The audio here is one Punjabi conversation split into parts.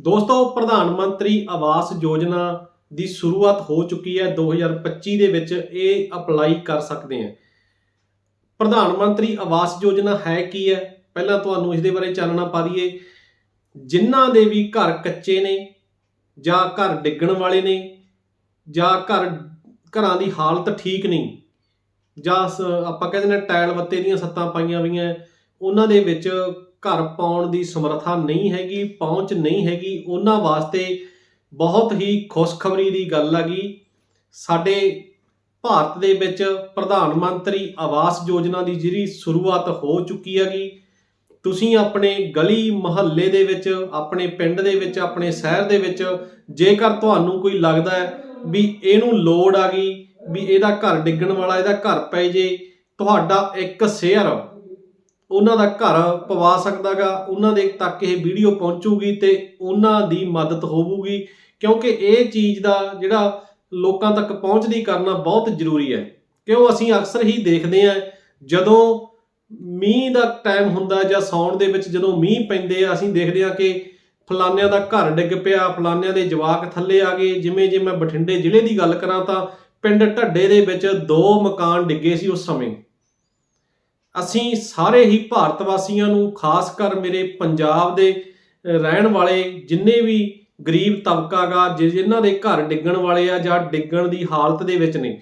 ਦੋਸਤੋ, ਪ੍ਰਧਾਨ ਮੰਤਰੀ ਆਵਾਸ ਯੋਜਨਾ ਦੀ ਸ਼ੁਰੂਆਤ ਹੋ ਚੁੱਕੀ ਹੈ। 2025 ਦੇ ਵਿੱਚ ਇਹ ਅਪਲਾਈ ਕਰ ਸਕਦੇ ਆ ਪ੍ਰਧਾਨ ਮੰਤਰੀ ਆਵਾਸ ਯੋਜਨਾ ਹੈ ਕੀ ਹੈ? ਪਹਿਲਾਂ ਤੁਹਾਨੂੰ ਇਸ ਦੇ ਬਾਰੇ ਚਾਨਣਾ ਪਾ ਦਈਏ। ਜਿਨ੍ਹਾਂ ਦੇ ਵੀ ਘਰ ਕੱਚੇ ਨੇ ਜਾਂ ਘਰ ਡਿੱਗਣ ਵਾਲੇ ਨੇ ਜਾਂ ਘਰ, ਘਰਾਂ ਦੀ ਹਾਲਤ ਠੀਕ ਨਹੀਂ ਜਾਂ ਸ- ਆਪਾਂ ਕਹਿੰਦੇ ਨੇ ਟਾਇਲ ਵੱਤੇ ਦੀਆਂ ਸੱਤਾਂ ਪਾਈਆਂ ਹੋਈਆਂ, ਉਹਨਾਂ ਦੇ ਵਿੱਚ ਘਰ ਪਾਉਣ ਦੀ ਸਮਰੱਥਾ ਨਹੀਂ ਹੈਗੀ, ਪਹੁੰਚ ਨਹੀਂ ਹੈਗੀ, ਉਹਨਾਂ ਵਾਸਤੇ ਬਹੁਤ ਹੀ ਖੁਸ਼ਖਬਰੀ ਦੀ ਗੱਲ ਹੈਗੀ ਸਾਡੇ ਭਾਰਤ ਦੇ ਵਿੱਚ ਪ੍ਰਧਾਨ ਮੰਤਰੀ ਆਵਾਸ ਯੋਜਨਾ ਦੀ ਜਿਹੜੀ ਸ਼ੁਰੂਆਤ ਹੋ ਚੁੱਕੀ ਹੈਗੀ, ਤੁਸੀਂ ਆਪਣੇ ਗਲੀ ਮੁਹੱਲੇ ਦੇ ਵਿੱਚ, ਆਪਣੇ ਪਿੰਡ ਦੇ ਵਿੱਚ, ਆਪਣੇ ਸ਼ਹਿਰ ਦੇ ਵਿੱਚ, ਜੇਕਰ ਤੁਹਾਨੂੰ ਕੋਈ ਲੱਗਦਾ ਹੈ ਵੀ ਇਹਨੂੰ ਲੋੜ ਆ ਗਈ, ਵੀ ਇਹਦਾ ਘਰ ਡਿੱਗਣ ਵਾਲਾ, ਇਹਦਾ ਘਰ ਪੈ ਜੇ, ਤੁਹਾਡਾ ਇੱਕ ਸ਼ੇਅਰ ਉਹਨਾਂ ਦਾ ਘਰ ਪਵਾ ਸਕਦਾਗਾ, ਉਹਨਾਂ ਦੇ ਤੱਕ ਇਹ ਵੀਡੀਓ ਪਹੁੰਚੂਗੀ ਤੇ ਉਹਨਾਂ ਦੀ ਮਦਦ ਹੋਊਗੀ, ਕਿਉਂਕਿ ਇਹ ਚੀਜ਼ ਦਾ ਜਿਹੜਾ ਲੋਕਾਂ ਤੱਕ ਪਹੁੰਚਦੀ ਕਰਨਾ ਬਹੁਤ ਜ਼ਰੂਰੀ ਹੈ। ਕਿਉਂ ਅਸੀਂ ਅਕਸਰ ਹੀ ਦੇਖਦੇ ਆ ਜਦੋਂ ਮੀਂਹ ਦਾ ਟਾਈਮ ਹੁੰਦਾ ਜਾਂ ਸੌਣ ਦੇ ਵਿੱਚ ਜਦੋਂ ਮੀਂਹ ਪੈਂਦੇ ਆ, ਅਸੀਂ ਦੇਖਦੇ ਆ ਕਿ ਫਲਾਨਿਆਂ ਦਾ ਘਰ ਡਿੱਗ ਪਿਆ ਫਲਾਨਿਆਂ ਦੇ ਜਵਾਕ ਥੱਲੇ ਆ ਗਏ। ਜਿਵੇਂ ਜੇ ਮੈਂ ਬਠਿੰਡੇ ਜ਼ਿਲ੍ਹੇ ਦੀ ਗੱਲ ਕਰਾਂ ਤਾਂ ਪਿੰਡ ਢੱਡੇ ਦੇ ਵਿੱਚ ਦੋ ਮਕਾਨ ਡਿੱਗੇ ਸੀ ਉਸ ਸਮੇਂ। ਅਸੀਂ ਸਾਰੇ ਹੀ ਭਾਰਤ ਵਾਸੀਆਂ ਨੂੰ, ਖਾਸ ਕਰ ਮੇਰੇ ਪੰਜਾਬ ਦੇ ਰਹਿਣ ਵਾਲੇ ਜਿੰਨੇ ਵੀ ਗਰੀਬ ਤਬਕਾ ਗਾ, ਜਿ- ਜਿਨ੍ਹਾਂ ਦੇ ਘਰ ਡਿੱਗਣ ਵਾਲੇ ਆ ਜਾਂ ਡਿੱਗਣ ਦੀ ਹਾਲਤ ਦੇ ਵਿੱਚ ਨੇ,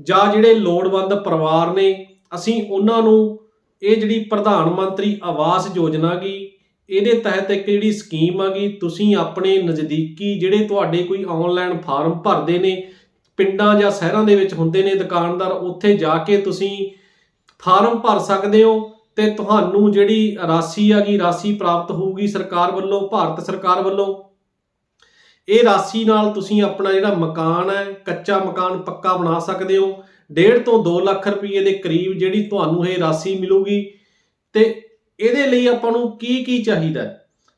ਜਾਂ ਜਿਹੜੇ ਲੋੜਵੰਦ ਪਰਿਵਾਰ ਨੇ, ਅਸੀਂ ਉਹਨਾਂ ਨੂੰ ਇਹ ਜਿਹੜੀ ਪ੍ਰਧਾਨ ਮੰਤਰੀ ਆਵਾਸ ਯੋਜਨਾ ਗੀ, ਇਹਦੇ ਤਹਿਤ ਇੱਕ ਜਿਹੜੀ ਸਕੀਮ ਆਗੀ ਤੁਸੀਂ ਆਪਣੇ ਨਜ਼ਦੀਕੀ ਜਿਹੜੇ ਤੁਹਾਡੇ ਕੋਈ ਆਨਲਾਈਨ ਫਾਰਮ ਭਰਦੇ ਨੇ, ਪਿੰਡਾਂ ਜਾਂ ਸ਼ਹਿਰਾਂ ਦੇ ਵਿੱਚ ਹੁੰਦੇ ਨੇ ਦੁਕਾਨਦਾਰ, ਉੱਥੇ ਜਾ ਕੇ ਤੁਸੀਂ ਫਾਰਮ ਭਰ ਸਕਦੇ ਹੋ ਤੇ ਤੁਹਾਨੂੰ ਜਿਹੜੀ ਰਾਸ਼ੀ ਆਗੀ ਰਾਸ਼ੀ ਪ੍ਰਾਪਤ ਹੋਊਗੀ ਸਰਕਾਰ ਵੱਲੋਂ, ਭਾਰਤ ਸਰਕਾਰ ਵੱਲੋਂ। ਇਹ ਰਾਸ਼ੀ ਨਾਲ ਤੁਸੀਂ ਆਪਣਾ ਜਿਹੜਾ ਮਕਾਨ ਹੈ, ਕੱਚਾ ਮਕਾਨ ਪੱਕਾ ਬਣਾ ਸਕਦੇ ਹੋ। ਡੇਢ ਤੋਂ 2 ਲੱਖ ਰੁਪਏ ਦੇ ਕਰੀਬ ਜਿਹੜੀ ਤੁਹਾਨੂੰ ਇਹ ਰਾਸ਼ੀ ਮਿਲੂਗੀ। ਤੇ ਇਹਦੇ ਲਈ ਆਪਾਂ ਨੂੰ ਕੀ ਕੀ ਚਾਹੀਦਾ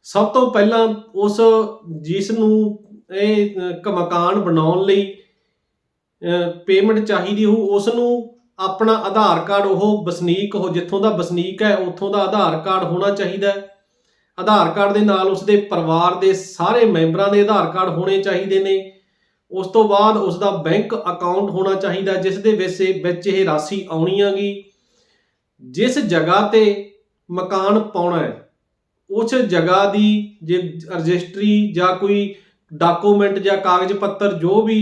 ਸਭ ਤੋਂ ਪਹਿਲਾਂ ਉਸ ਜਿਸ ਨੂੰ ਇਹ ਕ, ਮਕਾਨ ਬਣਾਉਣ ਲਈ ਪੇਮੈਂਟ ਚਾਹੀਦੀ ਹੋ ਉਸ ਨੂੰ ਆਪਣਾ ਆਧਾਰ ਕਾਰਡ ਉਹ ਵਸਨੀਕ ਹੋ ਜਿੱਥੋਂ ਦਾ ਵਸਨੀਕ ਹੈ, ਉੱਥੋਂ ਦਾ ਆਧਾਰ ਕਾਰਡ ਹੋਣਾ ਚਾਹੀਦਾ ਹੈ। ਆਧਾਰ ਕਾਰਡ ਦੇ ਨਾਲ ਉਸਦੇ ਪਰਿਵਾਰ ਦੇ ਸਾਰੇ ਮੈਂਬਰਾਂ ਦੇ ਆਧਾਰ ਕਾਰਡ ਹੋਣੇ ਚਾਹੀਦੇ ਨੇ। ਉਸ ਤੋਂ ਬਾਅਦ ਉਸ ਦਾ ਬੈਂਕ ਅਕਾਊਂਟ ਹੋਣਾ ਚਾਹੀਦਾ, ਜਿਸ ਦੇ ਵਿੱਚ ਵਿੱਚ ਇਹ ਰਾਸ਼ੀ ਆਉਣੀ ਆਗੀ ਜਿਸ ਜਗ੍ਹਾ ਤੇ ਮਕਾਨ ਪਾਉਣਾ ਹੈ, ਉਸ ਜਗ੍ਹਾ ਦੀ ਜੇ ਰਜਿਸਟਰੀ ਜਾਂ ਕੋਈ ਡਾਕੂਮੈਂਟ ਜਾਂ ਕਾਗਜ਼ ਪੱਤਰ ਜੋ ਵੀ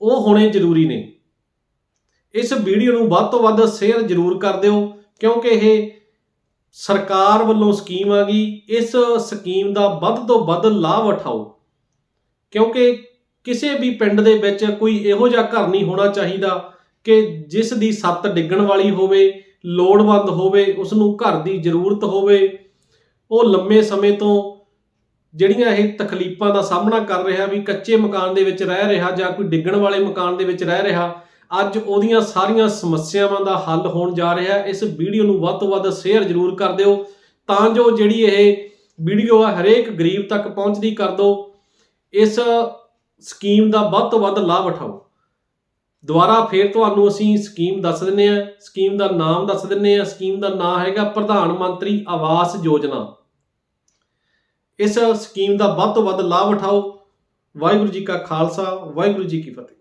ਉਹ ਹੋਣੇ ਜ਼ਰੂਰੀ ਨੇ। ਇਸ ਵੀਡੀਓ ਨੂੰ ਵੱਧ ਤੋਂ ਵੱਧ ਸ਼ੇਅਰ ਜ਼ਰੂਰ ਕਰ ਦਿਓ, ਕਿਉਂਕਿ ਇਹ ਸਰਕਾਰ ਵੱਲੋਂ ਸਕੀਮ ਆ ਗਈ, ਇਸ ਸਕੀਮ ਦਾ ਵੱਧ ਤੋਂ ਵੱਧ ਲਾਭ ਉਠਾਓ। ਕਿਉਂਕਿ ਕਿਸੇ ਵੀ ਪਿੰਡ ਦੇ ਵਿੱਚ ਕੋਈ ਇਹੋ ਜਿਹਾ ਘਰ ਨਹੀਂ ਹੋਣਾ ਚਾਹੀਦਾ ਕਿ ਜਿਸ ਦੀ ਛੱਤ ਡਿੱਗਣ ਵਾਲੀ ਹੋਵੇ, ਲੋੜਵੰਦ ਹੋਵੇ ਉਸ ਨੂੰ ਘਰ ਦੀ ਜ਼ਰੂਰਤ ਹੋਵੇ। ਉਹ ਲੰਮੇ ਸਮੇਂ ਤੋਂ ਜਿਹੜੀਆਂ ਇਹ ਤਕਲੀਫਾਂ ਦਾ ਸਾਹਮਣਾ ਕਰ ਰਿਹਾ ਵੀ ਕੱਚੇ ਮਕਾਨ ਦੇ ਵਿੱਚ ਰਹਿ ਰਿਹਾ ਜਾਂ ਕੋਈ ਡਿੱਗਣ ਵਾਲੇ ਮਕਾਨ ਦੇ ਵਿੱਚ ਰਹਿ ਰਿਹਾ ਅੱਜ ਉਹਦੀਆਂ ਸਾਰੀਆਂ ਸਮੱਸਿਆਵਾਂ ਦਾ ਹੱਲ ਹੋਣ ਜਾ ਰਿਹਾ ਹੈ। ਇਸ ਵੀਡੀਓ ਨੂੰ ਵੱਧ ਤੋਂ ਵੱਧ ਸ਼ੇਅਰ ਜ਼ਰੂਰ ਕਰ ਦਿਓ। ਤਾਂ ਜੋ ਜਿਹੜੀ ਇਹ ਵੀਡੀਓ ਆ, ਹਰੇਕ ਗਰੀਬ ਤੱਕ ਪਹੁੰਚਦੀ ਕਰ ਦਿਓ ਇਸ ਸਕੀਮ ਦਾ ਵੱਧ ਤੋਂ ਵੱਧ ਲਾਭ ਉਠਾਓ। ਦੁਬਾਰਾ ਫੇਰ ਤੁਹਾਨੂੰ ਅਸੀਂ ਸਕੀਮ ਦੱਸ ਦਿੰਨੇ ਆ ਸਕੀਮ ਦਾ ਨਾਮ ਦੱਸ ਦਿੰਨੇ ਆ ਸਕੀਮ ਦਾ ਨਾਮ ਹੈਗਾ ਪ੍ਰਧਾਨ ਮੰਤਰੀ ਆਵਾਸ ਯੋਜਨਾ। ਇਸ ਸਕੀਮ ਦਾ ਵੱਧ ਤੋਂ ਵੱਧ ਲਾਭ ਉਠਾਓ। ਵਾਹਿਗੁਰੂ ਜੀ ਕਾ ਖਾਲਸਾ, ਵਾਹਿਗੁਰੂ ਜੀ ਕੀ ਫਤਿਹ।